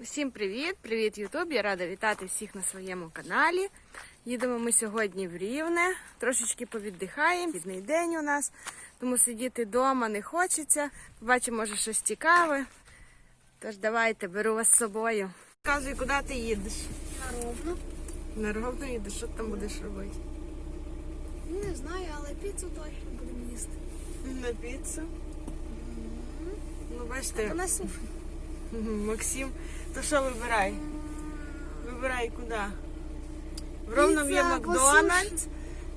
Усім привіт! Привіт, Ютуб! Я рада вітати всіх на своєму каналі. Їдемо ми сьогодні в Рівне, трошечки повіддихаємо. Бідний день у нас, тому сидіти вдома не хочеться. Побачимо, може, щось цікаве. Тож давайте, беру вас з собою. Казуй, куди ти їдеш? На ровно. На ровно їдеш, що ти там будеш робити? Не знаю, але піцу точно будемо їсти. На піцу. Ну, бачите, А на суші. Максим, то що вибирай? Вибирай куди? В Ровному є Макдональдс,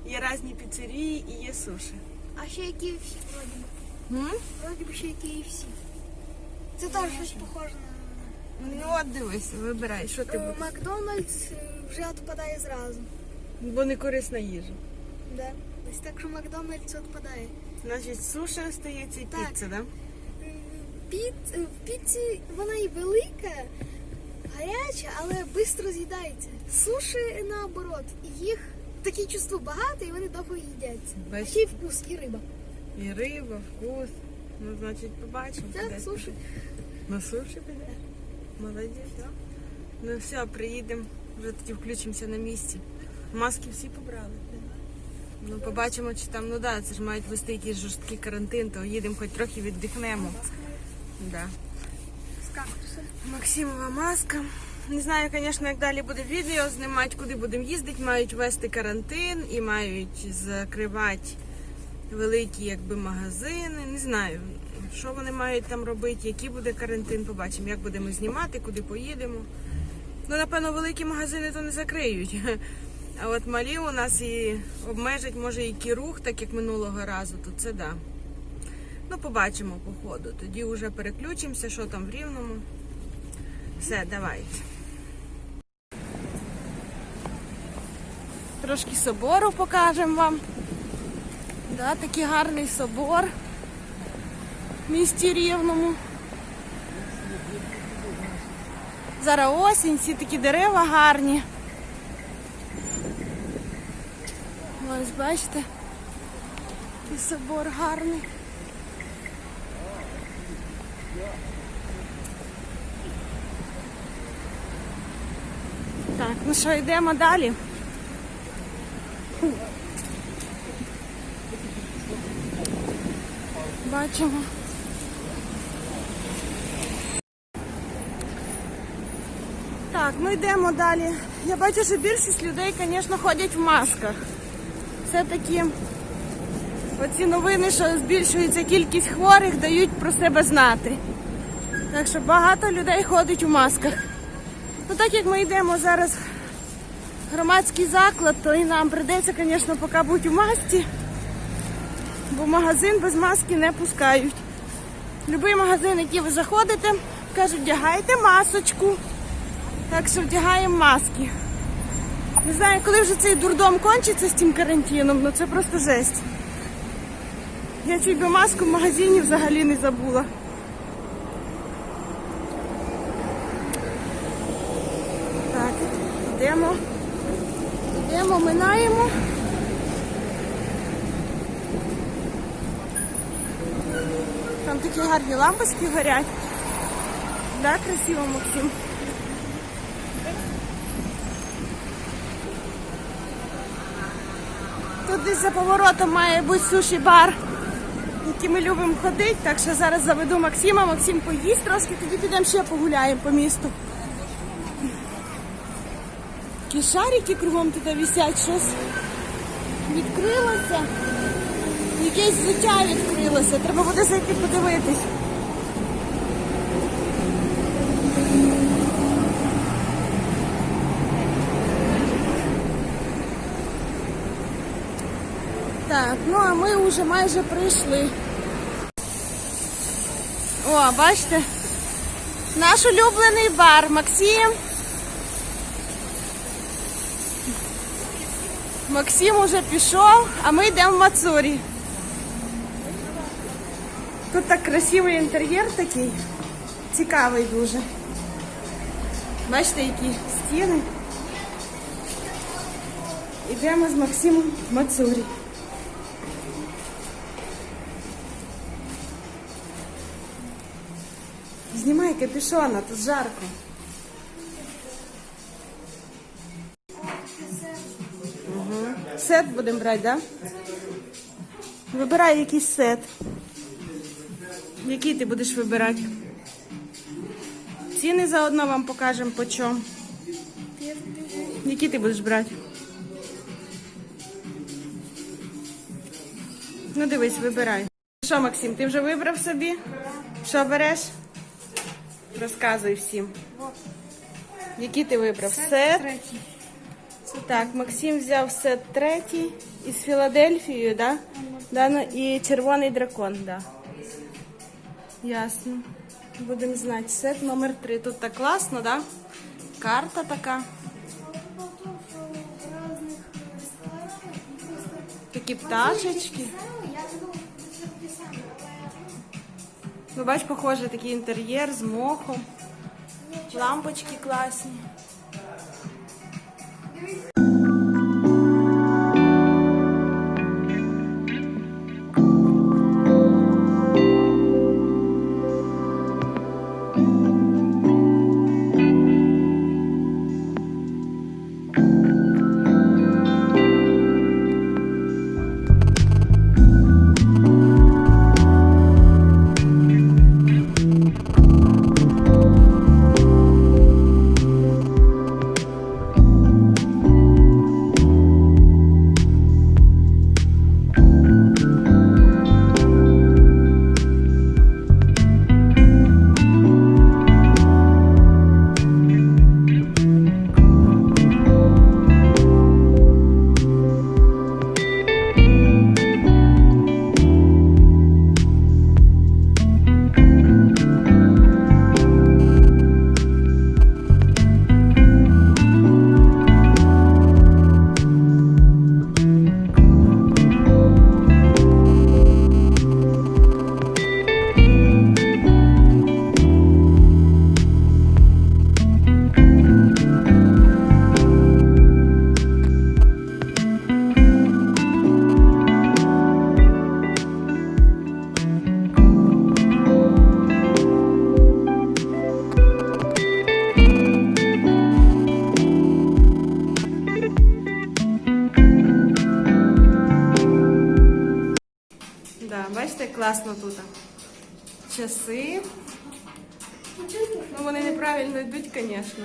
є різні піцерії і є суші. А ще є KFC, вроді. М? Вроді би ще є KFC. Це теж щось похоже на... Ну от дивись, вибирай, що ти Е, будеш. Макдональдс е, вже відпадає зразу. Бо не корисна їжа. Да. Ось так, що Макдональдс відпадає. Значить, суші остається і Так. піца, да? Піц, е, в піці вона і велика, гаряча, але швидко з'їдається. Суші наоборот. Їх таке чувство багато і вони довго їдяться. А ще й вкус, і риба. І риба, вкус. Ну, значить, побачимо. Це суші. На суші піде? Молодець, так? Ну все, приїдемо, вже тоді включимося на місці. Маски всі побрали. Ну, побачимо, чи там, ну да, це ж мають вести якийсь жорсткий карантин, то їдемо хоч трохи віддихнемо. Да. З. Максимова маска. Не знаю, звісно, як далі буде відео знімати, куди будемо їздити. Мають вести карантин і мають закривати великі якби, магазини. Не знаю, що вони мають там робити, який буде карантин. Побачимо, як будемо знімати, куди поїдемо. Ну, напевно, великі магазини то не закриють. А от малі у нас і обмежать, може, і кірух, так як минулого разу, то це да. Ну, побачимо по ходу. Тоді вже переключимося, що там в рівному. Все, давайте. Трошки собору покажемо вам. Да, такий гарний собор в місті Рівному. Зараз осінь, всі такі дерева гарні. Ось бачите, який собор гарний. Так, ну що, йдемо далі. Бачимо. Так, ну йдемо далі. Я бачу, що більшість людей, звісно, ходять в масках. Все-таки оці новини, що збільшується кількість хворих, дають про себе знати. Так що багато людей ходить у масках. Ну так як ми йдемо зараз в громадський заклад, то і нам прийдеться, звісно, поки бути у масці, бо магазин без маски не пускають. Любий магазин, який ви заходите, кажуть, вдягайте масочку. Так що вдягаємо маски. Не знаю, коли вже цей дурдом кончиться з цим карантином, ну це просто жесть. Я чуть би маску в магазині взагалі не забула. Так, йдемо. Йдемо, минаємо. Там такі гарні лампочки горять. Да, красиво, Максим. Тут десь за поворотом має бути суші-бар, який ми любимо ходити. Так що зараз заведу Максима, Максим поїсть трошки, тоді підемо ще погуляємо по місту. Такі шарики кругом тут висять, щось відкрилося. Якесь взуття відкрилося. Треба буде зайти подивитись. Так, ну а ми вже майже прийшли. О, бачите? Наш улюблений бар Максим. Максим уже пішов, а ми йдемо в Мацурі. Тут так красивий інтер'єр такий, цікавий дуже. Бачите, які стіни. Ідемо з Максимом в Мацурі. Знімай капюшона, тут жарко. Угу. Сет будемо брати, так? Да? Вибирай якийсь сет. Який ти будеш вибирати? Ціни заодно вам покажемо по чому. Які ти будеш брати? Ну дивись, вибирай. Що, Максим, ти вже вибрав собі? Що береш? Розказуй всім. Який ти вибрав? Сет. Так, Максим взяв сет третій із Філадельфією, да? Да, ну, і червоний дракон, да. Ясно. Будемо знати. Сет номер три. Тут так класно, да? Карта така. Такі пташечки. Ну, бач, похоже, такий інтер'єр з мохом. Лампочки класні. Бачите, як класно тут. Часи. Ну, вони неправильно йдуть, звісно.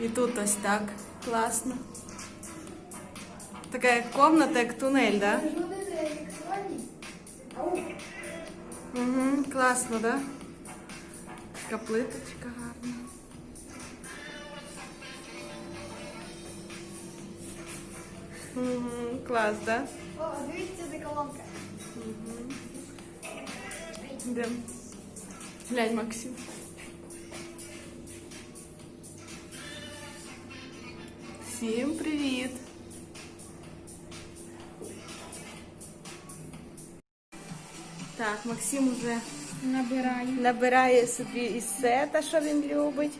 І тут ось так. Класно. Така як комната, як тунель, да? Угу, класно, да? Така плиточка гарна. Угу, клас, да? О, дивіться, де колонка. Йдем. Глянь, Максим. Всім привіт! Так, Максим уже Набираю. набирає собі із сета, що він любить.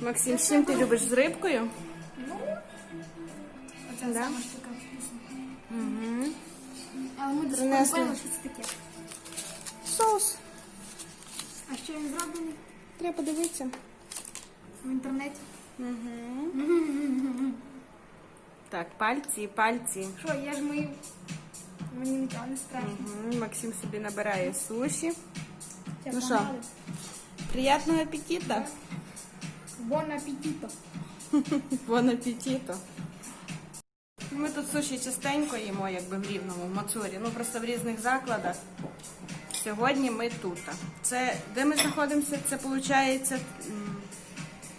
Максим, чим ти любиш з рибкою? Оце Да? Але ми десь Принесли. купили, що це таке. Соус. А що він зроблений? Треба подивитися. В інтернеті. Угу. Так, пальці, пальці. Що, я ж мию. Мені нічого не страшно. Угу. Максим собі набирає суші. Це Ну що? погнали. Приятного апетита! Бон апетито. Бон апетито. Ми тут суші частенько їмо, якби в рівному, в Мацурі, ну просто в різних закладах. Сьогодні ми тут. Це де ми знаходимося? Це виходить,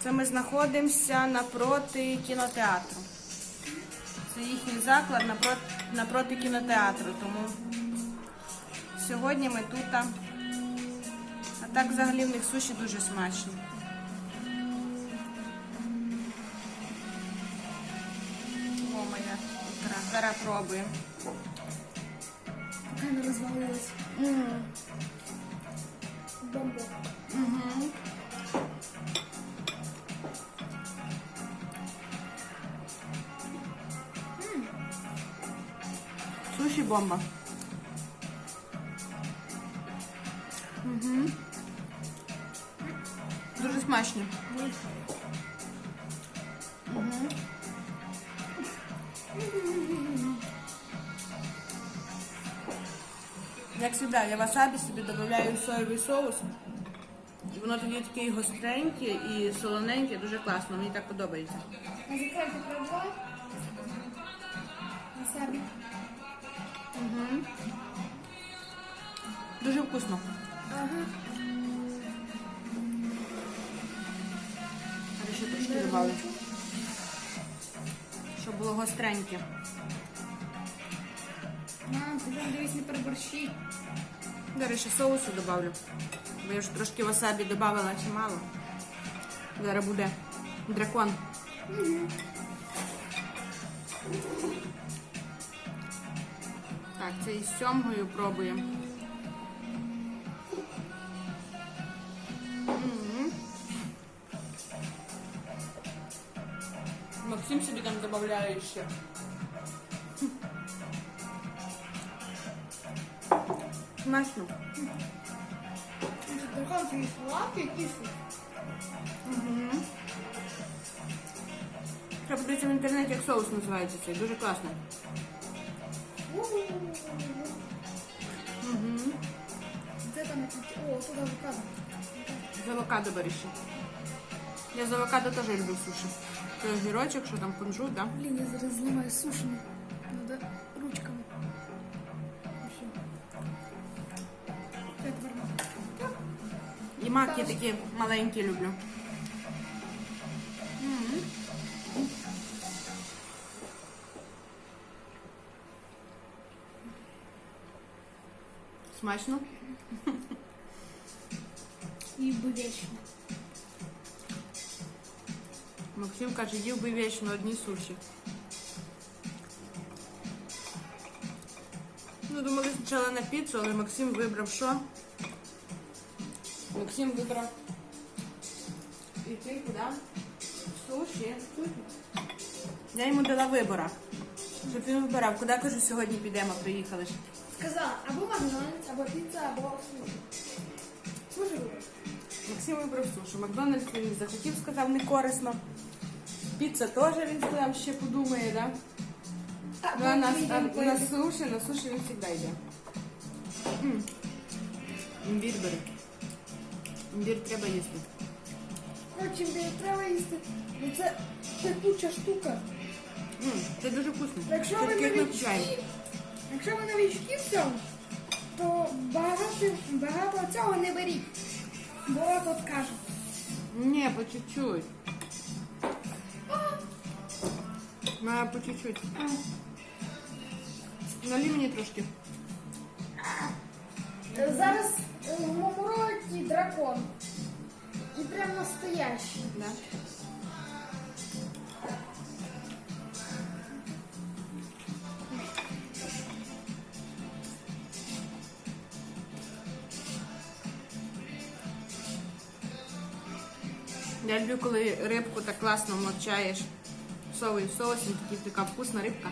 це ми знаходимося напроти кінотеатру. Це їхній заклад напроти, напроти кінотеатру. Тому сьогодні ми тут. А так взагалі в них суші дуже смачні. Ікра. Зараз пробуємо. Поки не розвалилась. Бомбо. Угу. Суші бомба. Угу. Дуже смачні. Як завжди, я васабі собі додаю соєвий соус. І воно тоді таке гостреньке і солоненьке, дуже класно, мені так подобається. А закройте пробувай. Васабі. Дуже вкусно. Ага. Я ще трошки добавлю. Щоб було гостреньке. Мам, там дивись не переборщи. Зараз ще соусу добавлю. Бо я вже трошки васабі додавала чимало. Зараз буде дракон. Так, це із сьомгою пробуємо. Максим собі там додає ще. Смачно. Дракон свої лапки кислі. Треба подивитися в інтернеті, як соус називається цей. Дуже класно. Де там? О, тут авокадо. З авокадо бери ще. Я з авокадо теж люблю суші. Це огірочок, що там кунжут, да? Блін, я зараз зламаю сушами. Надо ручками. Маки такі маленькі люблю. Смачно. І би вічно. Максим каже, їв би вічно одні суші. Ну, думали спочатку на піцу, але Максим вибрав що? Максим вибрав іти куди? В Суші. Я йому дала вибора. Щоб він вибирав, куди кажу, сьогодні підемо, приїхали ж. Сказала, або Макдональдс, або піца, або суші. Суші вибрав. Максим вибрав сушу. Макдональдс він не захотів, сказав, не корисно. Піца теж він сказав, ще подумає, да? Ну, а на, а на суші, на суші він завжди йде. М. Імбір бери. Імбір треба їсти. Короче, мені треба їсти. Ну це пекуча штука. М, Це дуже вкусно. Якщо Це ви таке, як чай. новички, якщо ви новички в цьому, то багато, багато цього не беріть. Бо тут кажуть. Ні, по чуть-чуть. Має по чуть-чуть. Налій мені трошки. Зараз е, в моєму роті дракон. І прям настоящий. Да. Я люблю, коли рибку так класно мочаєш в соєвий соус, і такий така вкусна рибка.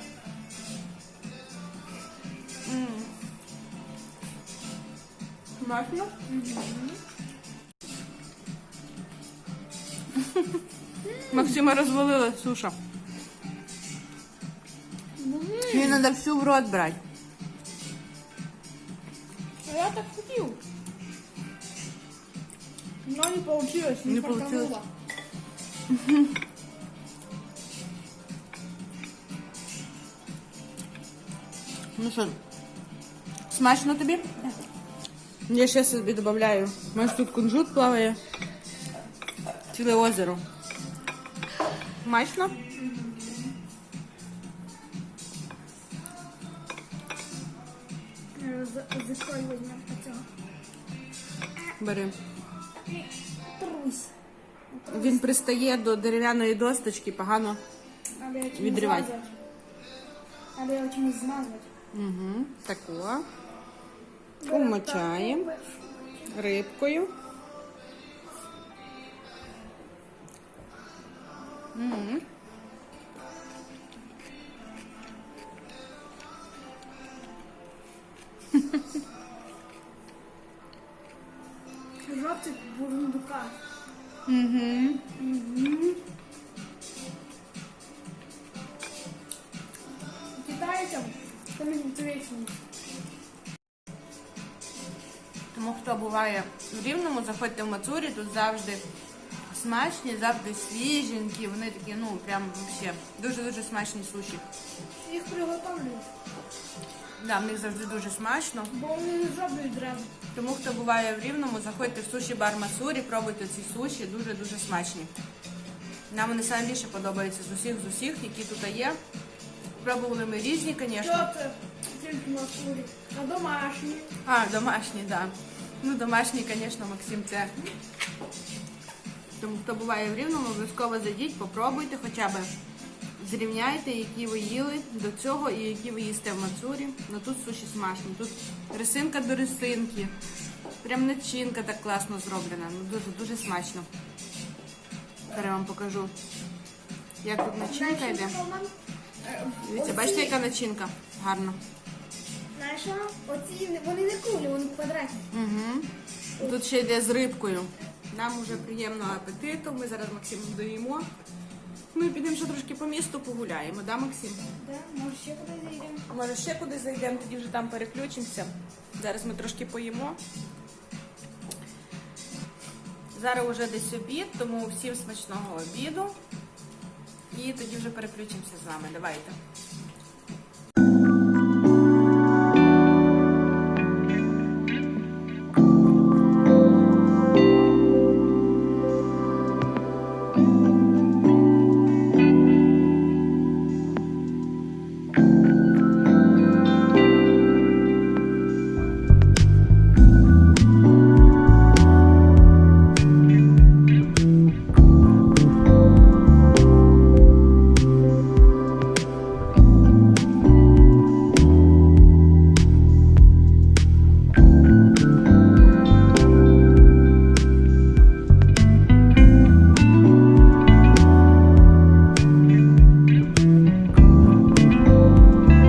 М. Смачно? Максима розвалила суша. Її треба всю в рот брати. А я так хотів. Но не получилось, Не получилось. Ну що, смачно тобі? Я ще собі додаю. У мене тут кунжут плаває. Ціле озеро. Смачно? Закрой возьмем цього. Бери. Трусь. Він пристає до дерев'яної досточки, погано. відривати. Надо його чимось Відривай. змазати. Надо його чимось змазати. Угу. Тако. Умочаємо рибкою. Угу. Жовтий бурундука. Угу. Там інтересно. Хто буває в Рівному, заходьте в Мацурі, тут завжди смачні, завжди свіженькі, вони такі, ну прям вообще дуже-дуже смачні суші. Їх приготовлюють, Да, в них завжди дуже смачно. бо вони не зроблять зразу. Тому хто буває в Рівному, заходьте в суші бар Мацурі, пробуйте ці суші, дуже-дуже смачні. Нам вони найбільше подобаються з усіх, з усіх, які тут є. Пробували ми різні, звісно. Що це? Тільки на фурі. А домашні. А, домашні, так. Да. Ну, домашні, звісно, Максим, це. Тому хто буває в Рівному, обов'язково зайдіть, попробуйте, хоча б зрівняйте, які ви їли до цього і які ви їсте в Мацурі. Ну тут суші смачні. Тут рисинка до рисинки. Прям начинка так класно зроблена. Ну дуже дуже смачно. Зараз я вам покажу, як тут начинка йде. Бачите, яка начинка? Гарна. Що? оці вони не кулі, вони квадратні. Угу. Тут ще йде з рибкою. Нам уже приємного апетиту. Ми зараз Максимом доїмо. Ну і підемо ще трошки по місту погуляємо, да, Максим? Да, може ще куди зайдемо. Може ще куди зайдемо, тоді вже там переключимося. Зараз ми трошки поїмо. Зараз вже десь обід, тому всім смачного обіду. І тоді вже переключимося з вами. Давайте.